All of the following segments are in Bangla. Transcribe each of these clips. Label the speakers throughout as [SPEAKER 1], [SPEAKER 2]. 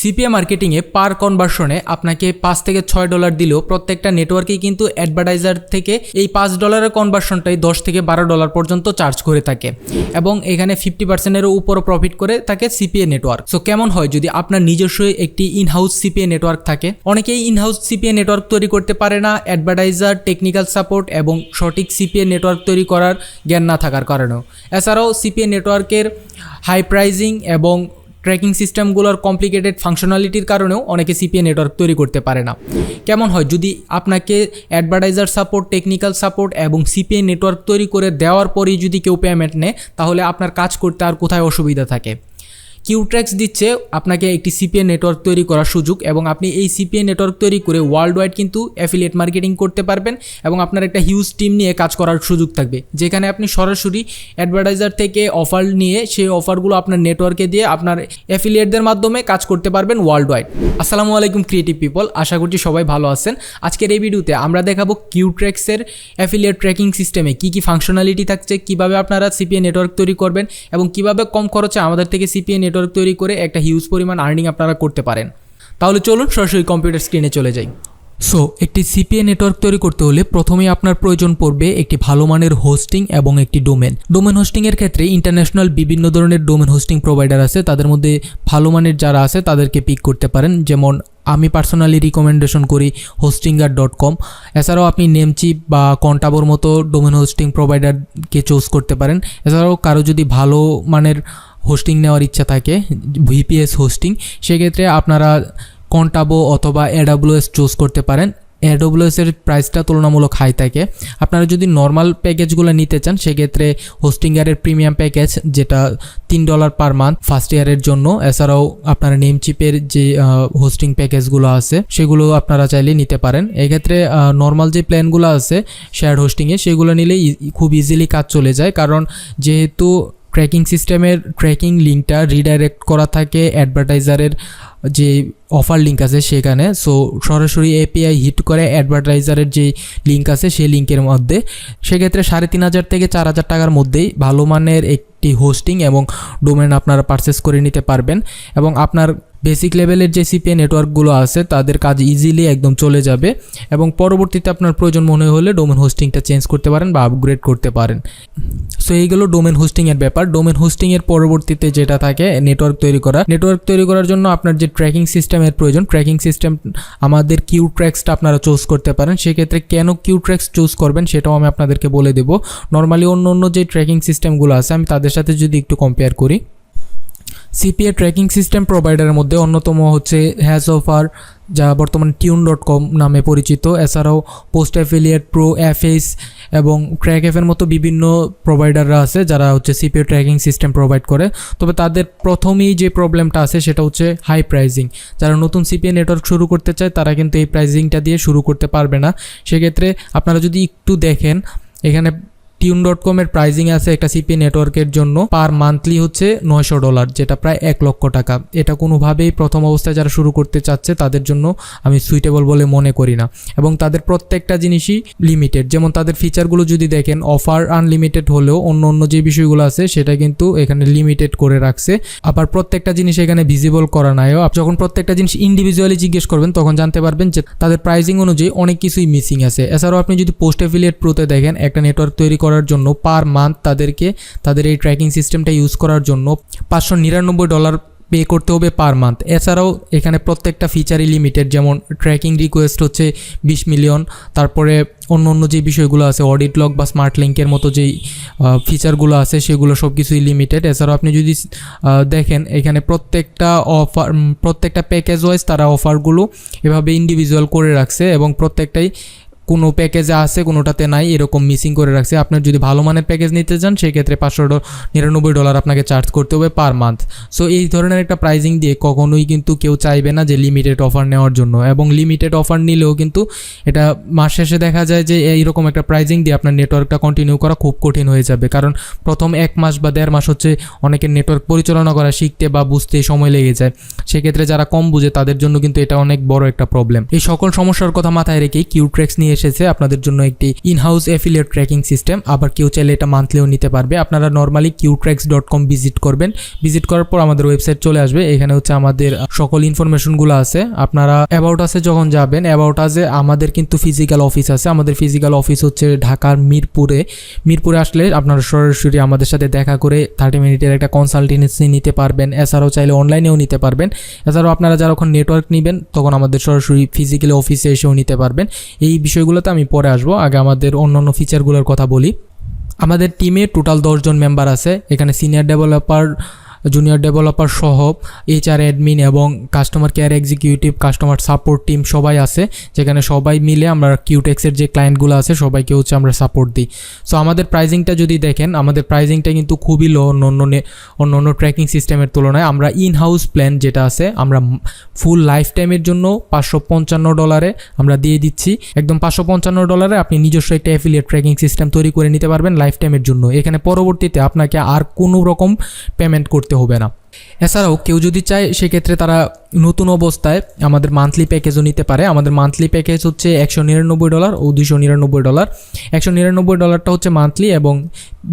[SPEAKER 1] সিপিএ মার্কেটিংয়ে পার কনভার্সনে আপনাকে পাঁচ থেকে ছয় ডলার দিলেও প্রত্যেকটা নেটওয়ার্কেই কিন্তু অ্যাডভার্টাইজার থেকে এই পাঁচ ডলারের কনভার্সনটাই দশ থেকে বারো ডলার পর্যন্ত চার্জ করে থাকে। এবং এখানে ফিফটি পার্সেন্টেরও উপরও প্রফিট করে থাকে সিপিএ নেটওয়ার্ক সো কেমন হয় যদি আপনার নিজস্ব একটি ইনহাউস সিপিএ নেটওয়ার্ক থাকে? অনেকেই ইনহাউস সিপিএ নেটওয়ার্ক তৈরি করতে পারে না অ্যাডভার্টাইজার টেকনিক্যাল সাপোর্ট এবং সঠিক সিপিএ নেটওয়ার্ক তৈরি করার জ্ঞান না থাকার কারণেও। এছাড়াও সিপিএ নেটওয়ার্কের হাই প্রাইজিং এবং ট্র্যাকিং সিস্টেমগুলোর কমপ্লিকেটেড ফাংশনালিটির কারণেও অনেকে সিপিএ নেটওয়ার্ক তৈরি করতে পারে না। কেমন হয়, যদি আপনাকে অ্যাডভার্টাইজার সাপোর্ট টেকনিক্যাল সাপোর্ট এবং সিপিএ নেটওয়ার্ক তৈরি করে দেওয়ার পরেই যদি কেউ পেমেন্ট নেয়, তাহলে আপনার কাজ করতে আর কোথায় অসুবিধা থাকে? কিউট্র্যাক্স দিচ্ছে আপনাকে একটি সিপিএ নেটওয়ার্ক তৈরি করার সুযোগ এবং আপনি এই সিপিএ নেটওয়ার্ক তৈরি করে ওয়ার্ল্ড ওয়াইড কিন্তু অ্যাফিলিয়েট মার্কেটিং করতে পারবেন এবং আপনার একটা হিউজ টিম নিয়ে কাজ করার সুযোগ থাকবে। যেখানে আপনি সরাসরি অ্যাডভার্টাইজার থেকে অফার নিয়ে সেই অফারগুলো আপনার নেটওয়ার্কে দিয়ে আপনার অ্যাফিলিয়েটদের মাধ্যমে কাজ করতে পারবেন ওয়ার্ল্ড ওয়াইড আসসালামু আলাইকুম ক্রিয়েটিভ পিপল আশা করছি সবাই ভালো আছেন। আজকের এই ভিডিওতে আমরা দেখাবো কিউট্র্যাক্সের অ্যাফিলিয়েট ট্র্যাকিং সিস্টেমে কী কী ফাংশনালিটি থাকছে, কীভাবে আপনারা সিপিএ নেটওয়ার্ক তৈরি করবেন এবং কীভাবে কম খরচে আমাদের থেকে সিপিএ নেটওয়ার্ক তৈরি করে একটা হিউজ পরিমাণ আর্নিং আপনারা করতে পারেন। তাহলে চলুন সরাসরি কম্পিউটার স্ক্রিনে চলে যাই। সো একটি সিপিএ নেটওয়ার্ক তৈরি করতে হলে প্রথমেই আপনার প্রয়োজন পড়বে একটি ভালো মানের হোস্টিং এবং একটি ডোমেন ডোমেন হোস্টিংয়ের ক্ষেত্রে ইন্টারন্যাশনাল বিভিন্ন ধরনের ডোমেন হোস্টিং প্রোভাইডার আছে। তাদের মধ্যে ভালো মানের যারা আছে, তাদেরকে পিক করতে পারেন। যেমন, আমি পার্সোনালি রিকমেন্ডেশন করি হোস্টিঙ্গার ডট কম এছাড়াও আপনি নেমচিপ বা কন্টাবোর মতো ডোমেন হোস্টিং প্রোভাইডারকে চুজ করতে পারেন। এছাড়াও কারও যদি ভালো মানের হোস্টিং নেওয়ার ইচ্ছা থাকে ভিপিএস হোস্টিং সেক্ষেত্রে আপনারা কন্টাবো অথবা এডাব্লিউএস চুজ করতে পারেন। এডব্লিউএসের প্রাইসটা তুলনামূলক হাই থাকে। আপনারা যদি নর্মাল প্যাকেজগুলো নিতে চান, সেক্ষেত্রে হোস্টিংয়ারের প্রিমিয়াম প্যাকেজ যেটা তিন ডলার পার মান্থ ফার্স্ট ইয়ারের জন্য। এছাড়াও আপনারা নেমচিপের যে হোস্টিং প্যাকেজগুলো আছে, সেগুলো আপনারা চাইলে নিতে পারেন। এক্ষেত্রে নর্মাল যে প্ল্যানগুলো আছে শেয়ার হোস্টিংয়ে সেগুলো নিলে খুব ইজিলি কাজ চলে যায়। কারণ যেহেতু ট্র্যাকিং সিস্টেমের ট্র্যাকিং লিঙ্কটা রিডাইরেক্ট করা থাকে অ্যাডভার্টাইজারের যে অফার লিঙ্ক আছে সেখানে। সো সরাসরি এপিআই হিট করে অ্যাডভার্টাইজারের যে লিঙ্ক আছে সেই লিঙ্কের মধ্যে। সেক্ষেত্রে সাড়ে তিন হাজার থেকে চার হাজার টাকার মধ্যেই ভালো মানের একটি হোস্টিং এবং ডোমেন আপনারা পারচেস করে নিতে পারবেন। এবং আপনার বেসিক লেভেলের যে সিপিএ নেটওয়ার্কগুলো আছে, তাদের কাজ ইজিলি একদম চলে যাবে এবং পরবর্তীতে আপনার প্রয়োজন মনে হলে ডোমেন হোস্টিংটা চেঞ্জ করতে পারেন বা আপগ্রেড করতে পারেন। সো এইগুলো ডোমেন হোস্টিংয়ের ব্যাপার। ডোমেন হোস্টিংয়ের পরবর্তীতে যেটা থাকে নেটওয়ার্ক তৈরি করা। নেটওয়ার্ক তৈরি করার জন্য আপনার যে ট্র্যাকিং সিস্টেমের প্রয়োজন ট্র্যাকিং সিস্টেম আমাদের কিউ ট্র্যাক্সটা আপনারা চুজ করতে পারেন। সেক্ষেত্রে কেন কিউ ট্র্যাক্স চুজ করবেন সেটাও আমি আপনাদেরকে বলে দেবো। নর্মালি অন্য অন্য যে ট্র্যাকিং সিস্টেমগুলো আছে, আমি তাদের সাথে যদি একটু কম্পেয়ার করি। সিপিএ ট্র্যাকিং সিস্টেম প্রোভাইডারের মধ্যে অন্যতম হচ্ছে হ্যাজ অফার যা বর্তমান টিউন ডট কম নামে পরিচিত। এছাড়াও পোস্ট অ্যাফিলিয়েট প্রো অ্যাফেস এবং ট্র্যাক এফের মতো বিভিন্ন প্রোভাইডাররা আছে, যারা হচ্ছে সিপিএ ট্র্যাকিং সিস্টেম প্রোভাইড করে। তবে তাদের প্রথমেই যে প্রবলেমটা আছে, সেটা হচ্ছে হাই প্রাইজিং যারা নতুন সিপিএ নেটওয়ার্ক শুরু করতে চায়, তারা কিন্তু এই প্রাইজিংটা দিয়ে শুরু করতে পারবে না। সেক্ষেত্রে আপনারা যদি একটু দেখেন, এখানে টিউন ডট কমের প্রাইজিং আছে একটা সিপি নেটওয়ার্কের জন্য পার মান্থলি হচ্ছে নয়শো ডলার যেটা প্রায় এক লক্ষ টাকা। এটা কোনোভাবেই প্রথম অবস্থায় যারা শুরু করতে চাচ্ছে, তাদের জন্য আমি সুইটেবল বলে মনে করি না। এবং তাদের প্রত্যেকটা জিনিসই লিমিটেড যেমন তাদের ফিচারগুলো যদি দেখেন অফার আনলিমিটেড হলেও অন্য অন্য যে বিষয়গুলো আছে, সেটা কিন্তু এখানে লিমিটেড করে রাখছে। আবার প্রত্যেকটা জিনিস এখানে ভিজিবল করা নাইও যখন প্রত্যেকটা জিনিস ইন্ডিভিজুয়ালি জিজ্ঞেস করবেন, তখন জানতে পারবেন যে তাদের প্রাইজিং অনুযায়ী অনেক কিছুই মিসিং আছে। এছাড়াও আপনি যদি পোস্ট অ্যাফিলিয়েট প্রোতে দেখেন, একটা নেটওয়ার্ক তৈরি করার জন্য পার মান্থ তাদেরকে, তাদের এই ট্র্যাকিং সিস্টেমটা ইউজ করার জন্য পাঁচশো নিরানব্বই ডলার পে করতে হবে পার মান্থ এছাড়াও এখানে প্রত্যেকটা ফিচারই লিমিটেড যেমন ট্র্যাকিং রিকোয়েস্ট হচ্ছে বিশ মিলিয়ন তারপরে অন্য অন্য যে বিষয়গুলো আছে অডিট লক বা স্মার্ট লিঙ্কের মতো যেই ফিচারগুলো আছে, সেগুলো সব কিছুই লিমিটেড এছাড়াও আপনি যদি দেখেন এখানে প্রত্যেকটা অফার প্রত্যেকটা প্যাকেজ ওয়াইজ তারা অফারগুলো এভাবে ইন্ডিভিজুয়াল করে রাখছে এবং প্রত্যেকটাই কোনো প্যাকেজে আছে, কোনোটাতে নাই, এরকম মিসিং করে রাখছে। আপনার যদি ভালো মানের প্যাকেজ নিতে চান, সেক্ষেত্রে পাঁচশো নিরানব্বই ডলার আপনাকে চার্জ করতে হবে পার মান্থ সো এই ধরনের একটা প্রাইজিং দিয়ে কখনোই কিন্তু কেউ চাইবে না যে লিমিটেড অফার নেওয়ার জন্য। এবং লিমিটেড অফার নিলেও কিন্তু এটা মাস শেষে দেখা যায় যে এইরকম একটা প্রাইজিং দিয়ে আপনার নেটওয়ার্কটা কন্টিনিউ করা খুব কঠিন হয়ে যাবে। কারণ প্রথম এক মাস বা দেড় মাস হচ্ছে অনেকের নেটওয়ার্ক পরিচালনা করা শিখতে বা বুঝতে সময় লেগে যায়। সেক্ষেত্রে যারা কম বুঝে, তাদের জন্য কিন্তু এটা অনেক বড় একটা প্রবলেম এই সকল সমস্যার কথা মাথায় রেখেই কিউট্রেক্স নিয়ে এসেছে, আপনাদের জন্য একটি ইনহাউস অ্যাফিলিয়েট ট্র্যাকিং সিস্টেম আবার কেউ চাইলে এটা মান্থলিও নিতে পারবে। আপনারা normally Qtrax dot com visit করবেন। ভিজিট করার পর আমাদের ওয়েবসাইট চলে আসবে। এখানে হচ্ছে আমাদের সকল ইনফরমেশনগুলো আছে। আপনারা অ্যাবাউট আছে যখন যাবেন অ্যাবাউট আছে আমাদের কিন্তু ফিজিক্যাল অফিস আছে। আমাদের ফিজিক্যাল অফিস হচ্ছে ঢাকার মিরপুরে। মিরপুরে আসলে আপনারা সরাসরি আমাদের সাথে দেখা করে থার্টি মিনিটের একটা কনসালটেন্সি নিতে পারবেন। এছাড়াও চাইলে অনলাইনেও নিতে পারবেন। এছাড়াও আপনারা যারা যখন নেটওয়ার্ক নেবেন, তখন আমাদের সরাসরি ফিজিক্যালি অফিসে এসেও নিতে পারবেন। এই বিষয়গুলোতে আমি পরে আসব। আগে আমাদের অন্য অন্য ফিচারগুলোর কথা বলি। আমাদের টিমে টোটাল দশজন মেম্বার আছে। এখানে সিনিয়র ডেভেলপার জুনিয়র ডেভেলপার সহ এইচআর অ্যাডমিন এবং customer care executive customer support team সবাই আছে। যেখানে সবাই মিলে আমরা কিউটেক্সের যে ক্লায়েন্টগুলো আছে, সবাইকে হচ্ছে আমরা সাপোর্ট দিই। সো আমাদের প্রাইজিংটা যদি দেখেন, আমাদের প্রাইজিংটা কিন্তু খুবই লো অন্য অন্য অন্য অন্য ট্র্যাকিং সিস্টেমের তুলনায়। আমরা ইন হাউস প্ল্যান যেটা আছে, আমরা ফুল লাইফ টাইমের জন্য পাঁচশো পঞ্চান্ন ডলারে আমরা দিয়ে দিচ্ছি। একদম পাঁচশো পঞ্চান্ন ডলারে আপনি নিজস্ব একটা অ্যাফিলিয়েট ট্র্যাকিং সিস্টেম তৈরি করে নিতে পারবেন লাইফ টাইমের জন্য। এখানে পরবর্তীতে আপনাকে আর কোনো রকম পেমেন্ট করতে হবে না। এছাড়াও কেউ যদি চায়, সেক্ষেত্রে তারা নতুন অবস্থায় আমাদের মান্থলি প্যাকেজও নিতে পারে। আমাদের মান্থলি প্যাকেজ হচ্ছে একশো নিরানব্বই ডলার ও দুশো নিরানব্বই ডলার একশো নিরানব্বই ডলারটা হচ্ছে মান্থলি এবং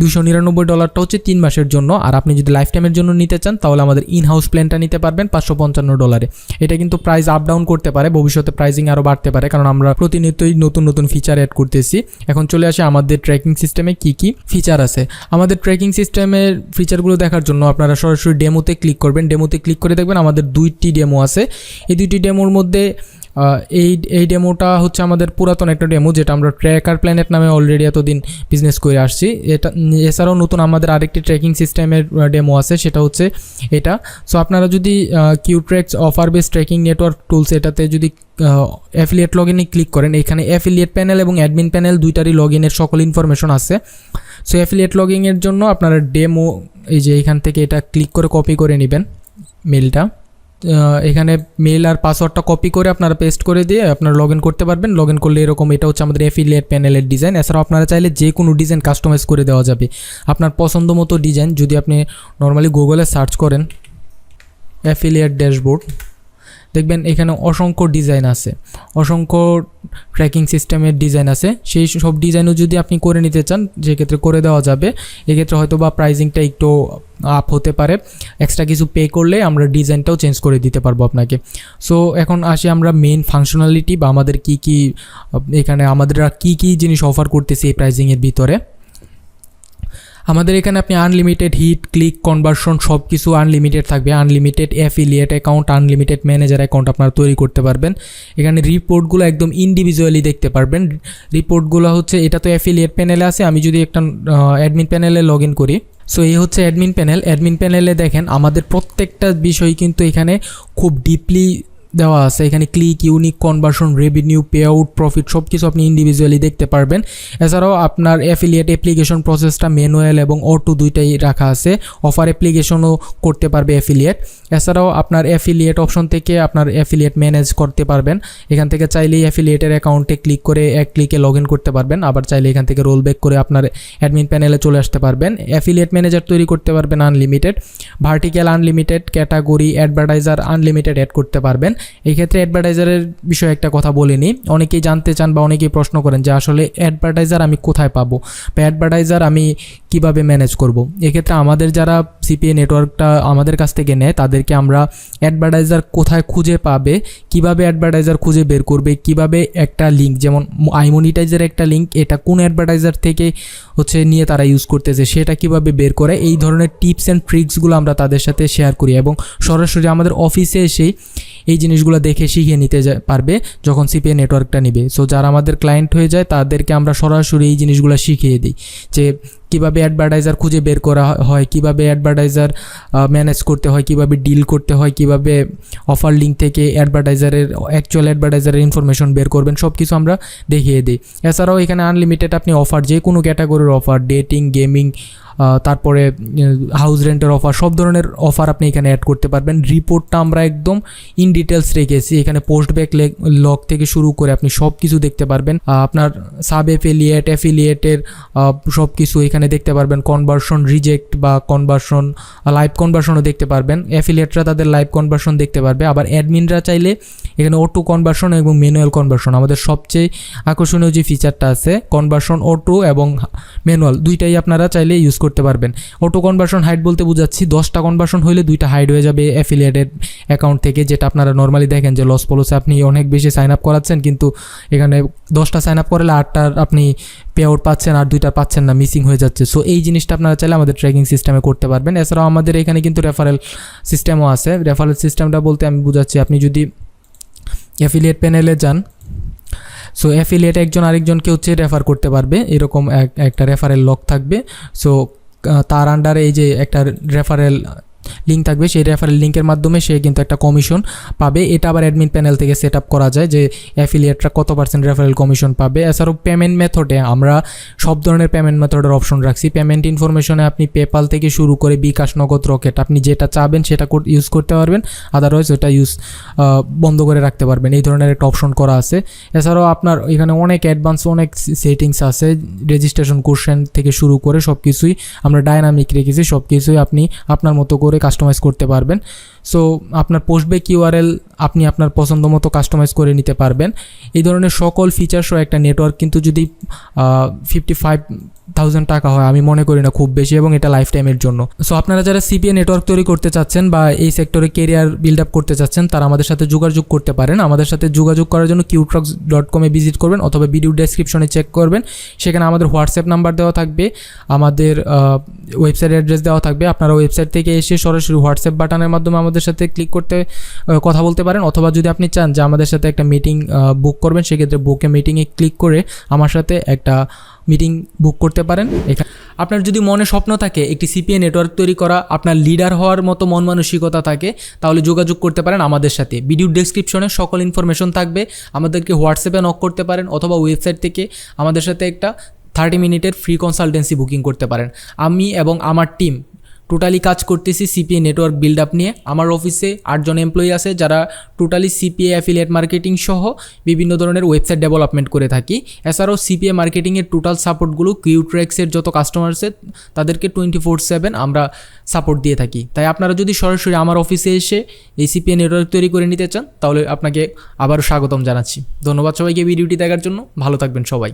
[SPEAKER 1] দুশো নিরানব্বই ডলারটা হচ্ছে তিন মাসের জন্য। আর আপনি যদি লাইফ টাইমের জন্য নিতে চান, তাহলে আমাদের ইন হাউস প্ল্যানটা নিতে পারবেন পাঁচশো পঞ্চান্ন ডলারে এটা কিন্তু প্রাইস আপ ডাউন করতে পারে, ভবিষ্যতে প্রাইসিং আরও বাড়তে পারে, কারণ আমরা প্রতিনিয়তই নতুন নতুন ফিচার অ্যাড করতেছি। এখন চলে আসে আমাদের ট্র্যাকিং সিস্টেমে কি কি ফিচার আছে। আমাদের ট্র্যাকিং সিস্টেমের ফিচারগুলো দেখার জন্য আপনারা সরাসরি ডেমোতে ক্লিক করবেন। ডেমোতে ক্লিক করে দেখবেন আমাদের দুইটি ডেমো আছে। এই দুইটি ডেমোর মধ্যে এই এই ডেমোটা হচ্ছে আমাদের পুরাতন একটা ডেমো যেটা আমরা ট্র্যাকার প্ল্যানেট নামে অলরেডি এতদিন বিজনেস করে আসছি। এটা, এছাড়াও নতুন আমাদের আরেকটি ট্র্যাকিং সিস্টেমের ডেমো আছে, সেটা হচ্ছে এটা। সো আপনারা যদি Qtrex offer base tracking network tools এটাতে যদি অ্যাফিলিয়েট লগ ক্লিক করেন, এখানে অ্যাফিলিয়েট প্যানেল এবং অ্যাডমিন প্যানেল দুইটারই লগ সকল ইনফরমেশন আছে। সো অ্যাফিলিয়েট লগিংয়ের জন্য আপনারা ডেমো এই যে এখান থেকে এটা ক্লিক করে কপি করে নেবেন মেলটা এখানে মেল আর পাসওয়ার্ডটা কপি করে আপনারা পেস্ট করে দিয়ে আপনারা লগ করতে পারবেন। লগ করলে এরকম, এটা হচ্ছে আমাদের অ্যাফিলিয়েট প্যানেলের ডিজাইন এছাড়াও আপনারা চাইলে যে কোনো ডিজাইন কাস্টমাইজ করে দেওয়া যাবে। আপনার পছন্দ মতো ডিজাইন যদি আপনি নর্মালি গুগলে সার্চ করেন অ্যাফিলিয়েট ড্যাশবোর্ড দেখবেন এখানে অসংখ্য ডিজাইন আছে। অসংখ্য ট্র্যাকিং সিস্টেমের ডিজাইন আছে। সেই সব ডিজাইনও যদি আপনি করে নিতে চান, সেক্ষেত্রে করে দেওয়া যাবে। এক্ষেত্রে হয়তো বা প্রাইজিংটা একটু আপ হতে পারে। এক্সট্রা কিছু পে করলে আমরা ডিজাইনটাও চেঞ্জ করে দিতে পারব আপনাকে। সো এখন আসি আমরা মেন ফাংশনালিটি বা আমাদের কি কি এখানে আমাদের কি কি জিনিস অফার করতেছি এই প্রাইজিংয়ের ভিতরে। আমাদের এখানে আপনি আনলিমিটেড হিট ক্লিক কনভার্সন সব কিছু আনলিমিটেড থাকবে। Unlimited affiliate account unlimited manager account আপনারা তৈরি করতে পারবেন। এখানে রিপোর্টগুলো একদম ইন্ডিভিজুয়ালি দেখতে পারবেন। রিপোর্টগুলো হচ্ছে, এটা তো অ্যাফিলিয়েট প্যানেলে আছে, আমি যদি একটা অ্যাডমিন প্যানেলে লগ ইন করি। সো এই হচ্ছে অ্যাডমিন প্যানেল অ্যাডমিন প্যানেলে দেখেন, আমাদের প্রত্যেকটা বিষয় কিন্তু এখানে খুব ডিপলি দেওয়া আছে। এখানে click unique conversion revenue pay out profit সব কিছু আপনি ইন্ডিভিজুয়ালি দেখতে পারবেন। এছাড়াও আপনার অ্যাফিলিয়েট অ্যাপ্লিকেশন প্রসেসটা ম্যানুয়াল এবং অটো দুইটাই রাখা আছে। অফার অ্যাপ্লিকেশনও করতে পারবে অ্যাফিলিয়েট এছাড়াও আপনার অ্যাফিলিয়েট অপশন থেকে আপনার অ্যাফিলিয়েট ম্যানেজ করতে পারবেন। এখান থেকে চাইলেই অ্যাফিলিয়েটের অ্যাকাউন্টে ক্লিক করে এক ক্লিকে লগ ইন করতে পারবেন। আবার চাইলে এখান থেকে রোল ব্যাক করে আপনার অ্যাডমিন প্যানেলে চলে আসতে পারবেন। অ্যাফিলিয়েট ম্যানেজার তৈরি করতে পারবেন unlimited vertical unlimited category advertiser unlimited add করতে পারবেন। এই ক্ষেত্রে অ্যাডভার্টাইজারের বিষয়ে একটা কথা বলিনি অনেকেই জানতে চান বা অনেকেই প্রশ্ন করেন যে আসলে অ্যাডভার্টাইজার আমি কোথায় পাবো? বা অ্যাডভার্টাইজার আমি কীভাবে ম্যানেজ করব? এক্ষেত্রে আমাদের যারা সিপিএ নেটওয়ার্কটা আমাদের কাছ থেকে নেয়, তাদেরকে আমরা অ্যাডভার্টাইজার কোথায় খুঁজে পাবে, কীভাবে অ্যাডভার্টাইজার খুঁজে বের করবে, কীভাবে একটা লিঙ্ক যেমন আইমনিটাইজের একটা লিঙ্ক এটা কোন অ্যাডভার্টাইজার থেকে হচ্ছে নিয়ে তারা ইউজ করতেছে, সেটা কীভাবে বের করে, এই ধরনের টিপস অ্যান্ড ট্রিক্সগুলো আমরা তাদের সাথে শেয়ার করি এবং সরাসরি আমাদের অফিসে এসেই এই জিনিসগুলো দেখে শিখে নিতে পারবে যখন সিপিএ নেটওয়ার্কটা নিবে। সো যারা আমাদের ক্লায়েন্ট হয়ে যায়, তাদেরকে আমরা সরাসরি এই জিনিসগুলো শিখিয়ে দিই যে কীভাবে অ্যাডভার্টাইজার খুঁজে বের করা হয়, কীভাবে অ্যাডভার্টাইজার ম্যানেজ করতে হয়, কীভাবে ডিল করতে হয়, কীভাবে অফার লিঙ্ক থেকে অ্যাডভার্টাইজারের অ্যাকচুয়াল অ্যাডভার্টাইজারের ইনফরমেশন বের করবেন সব কিছু আমরা দেখিয়ে দিই। এছাড়াও এখানে আনলিমিটেড আপনি অফার যে কোনো ক্যাটাগরির অফার ডেটিং গেমিং তারপরে হাউস রেন্টের অফার সব ধরনের অফার আপনি এখানে অ্যাড করতে পারবেন। রিপোর্টটা আমরা একদম ইন ডিটেলস রেখেছি। এখানে পোস্ট ব্যাক লক থেকে শুরু করে আপনি সব কিছু দেখতে পারবেন। আপনার সাব এফিলিয়েট অ্যাফিলিয়েটের সব কিছু এখানে দেখতে পারবেন কনভার্সন রিজেক্ট বা কনভার্সন লাইভ কনভার্সনও দেখতে পারবেন। অ্যাফিলিয়েটরা তাদের লাইভ কনভার্সন দেখতে পারবে। আবার অ্যাডমিনরা চাইলে এখানে অটো কনভার্সন এবং ম্যানুয়াল কনভার্সন আমাদের সবচেয়ে আকর্ষণীয় যে ফিচারটা আছে কনভার্সন অটো এবং ম্যানুয়াল দুইটাই আপনারা চাইলে ইউজ করতে পারবেন। অটো কনভার্সন হাইড বলতে বুঝাচ্ছি, দশটা কনভার্সন হলে দুইটা হাইড হয়ে যাবে অ্যাফিলিয়েটেড অ্যাকাউন্ট থেকে, যেটা আপনারা নর্মালি দেখেন যে লস পলসে আপনি অনেক বেশি সাইন আপ করাচ্ছেন, কিন্তু এখানে দশটা সাইন আপ করলে আটটার আপনি পে আউট পাচ্ছেন আর দুইটা পাচ্ছেন না মিসিং হয়ে যাচ্ছে। সো এই জিনিসটা আপনারা চাইলে আমাদের ট্র্যাকিং সিস্টেমে করতে পারবেন। এছাড়াও আমাদের এখানে কিন্তু রেফারেল সিস্টেমও আছে। রেফারেল সিস্টেমটা বলতে আমি বুঝাচ্ছি, আপনি যদি অ্যাফিলিয়েট প্যানেলে যান সো অ্যাফিলিয়েট একজন আরেকজনকে হচ্ছে রেফার করতে পারবে। এরকম এক- একটা রেফারেল লক থাকবে। সো তার আন্ডারে এই যে একটা রেফারেল লিঙ্ক থাকবে, সেই রেফারেল লিঙ্কের মাধ্যমে সে কিন্তু একটা কমিশন পাবে। এটা আবার অ্যাডমিন প্যানেল থেকে সেট আপ করা যায় যে অ্যাফিলিয়েটরা কত পার্সেন্ট রেফারেল কমিশন পাবে। এছাড়াও পেমেন্ট মেথডে আমরা সব ধরনের পেমেন্ট মেথডের অপশন রাখছি। পেমেন্ট ইনফরমেশনে আপনি পেপাল থেকে শুরু করে বিকাশ নগদ রকেট আপনি যেটা চাবেন সেটা ইউজ করতে পারবেন। আদারওয়াইজ ওটা ইউজ বন্ধ করে রাখতে পারবেন। এই ধরনের একটা অপশন করা আছে। এছাড়াও আপনার এখানে অনেক অ্যাডভান্স অনেক সেটিংস আছে। রেজিস্ট্রেশন কোশ্চেন থেকে শুরু করে সব কিছুই আমরা ডায়নামিক রেখেছি। সব কিছুই আপনি আপনার মতো করে কাস্টমাইজ করতে পারবেন। সো আপনার পোস্টবে কিউআরএল আপনি আপনার পছন্দ মতো কাস্টমাইজ করে নিতে পারবেন। এই ধরনের সকল ফিচারসও একটা নেটওয়ার্ক কিন্তু যদি ফিফটি ফাইভ থাউজেন্ড টাকা হয়, আমি মনে করি না খুব বেশি এবং এটা লাইফ টাইমের জন্য। সো আপনারা যারা সিপিএ নেটওয়ার্ক তৈরি করতে চাচ্ছেন বা এই সেক্টরে কেরিয়ার বিল্ড আপ করতে চাচ্ছেন, তারা আমাদের সাথে যোগাযোগ করতে পারেন। আমাদের সাথে যোগাযোগ করার জন্য কিউট্রক্স ডট কমে ভিজিট করবেন অথবা ভিডিও ডেসক্রিপশনে চেক করবেন। সেখানে আমাদের হোয়াটসঅ্যাপ নাম্বার দেওয়া থাকবে, আমাদের ওয়েবসাইট অ্যাড্রেস দেওয়া থাকবে। আপনারা ওয়েবসাইট থেকে এসে সরাসরি হোয়াটসঅ্যাপ বাটনের মাধ্যমে আমাদের সাথে ক্লিক করতে কথা বলতে পারেন। অথবা যদি আপনি চান যে আমাদের সাথে একটা মিটিং বুক করবেন, সেক্ষেত্রে বুকে মিটিংয়ে ক্লিক করে আমার সাথে একটা মিটিং বুক করতে পারেন। এখানে আপনার যদি মনে স্বপ্ন থাকে একটি সিপিএ নেটওয়ার্ক তৈরি করা, আপনার লিডার হওয়ার মতো মন মানসিকতা থাকে, তাহলে যোগাযোগ করতে পারেন আমাদের সাথে। ভিডিও ডেসক্রিপশনে সকল ইনফরমেশন থাকবে। আমাদেরকে হোয়াটসঅ্যাপে নক করতে পারেন অথবা ওয়েবসাইট থেকে আমাদের সাথে একটা থার্টি মিনিটের ফ্রি কনসালটেন্সি বুকিং করতে পারেন। আমি এবং আমার টিম টোটালি কাজ করতেছি সিপিএ নেটওয়ার্ক বিল্ড আপ নিয়ে। আমার অফিসে আটজন এমপ্লয়ি আছে যারা টোটালি সিপিএ অ্যাফিলিয়েট মার্কেটিং সহ বিভিন্ন ধরনের ওয়েবসাইট ডেভেলপমেন্ট করে থাকি। এছাড়াও সিপিএ মার্কেটিংয়ের টোটাল সাপোর্টগুলো কিউট্রেক্সের যত কাস্টমার তাদেরকে টোয়েন্টি ফোর সেভেন আমরা সাপোর্ট দিয়ে থাকি। তাই আপনারা যদি সরাসরি আমার অফিসে এসে এই সিপিএ নেটওয়ার্ক তৈরি করে নিতে চান, তাহলে আপনাকে আবারও স্বাগতম জানাচ্ছি। ধন্যবাদ সবাইকে ভিডিওটি দেখার জন্য। ভালো থাকবেন সবাই।